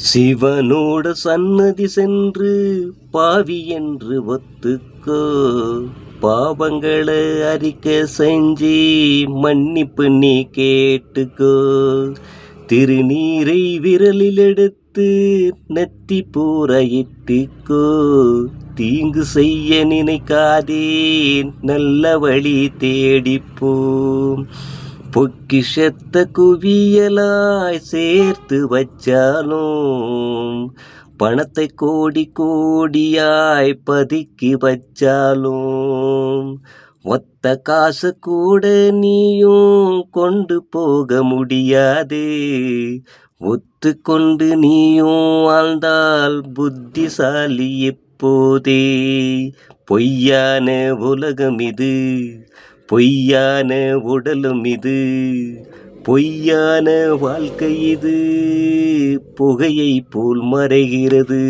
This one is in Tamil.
சிவனோட சன்னதி சென்று பாவி என்று ஒத்துக்கோ. பாவங்களை அறிக்க செஞ்சு மன்னிப்பு நீ கேட்டுக்கோ. திருநீரை விரலில் எடுத்து நெத்தி பூரையிட்டுக்கோ தீங்கு செய்ய நினைக்காதே நல்ல வழி தேடிப்போம். பொக்கிஷத்த குவியலாய் சேர்த்து வச்சாலும் பணத்தை கோடி கோடியாய் பதுக்கி வச்சாலும் ஒத்த காசு கூட நீயும் கொண்டு போக முடியாது. ஒத்து கொண்டு நீயும் வாழ்ந்தால் புத்திசாலி எப்போதே. பொய்யான உலகம் இது பொய்யான உடலும் இது பொய்யான வாழ்க்கை இது புகையை போல் மறைகிறது.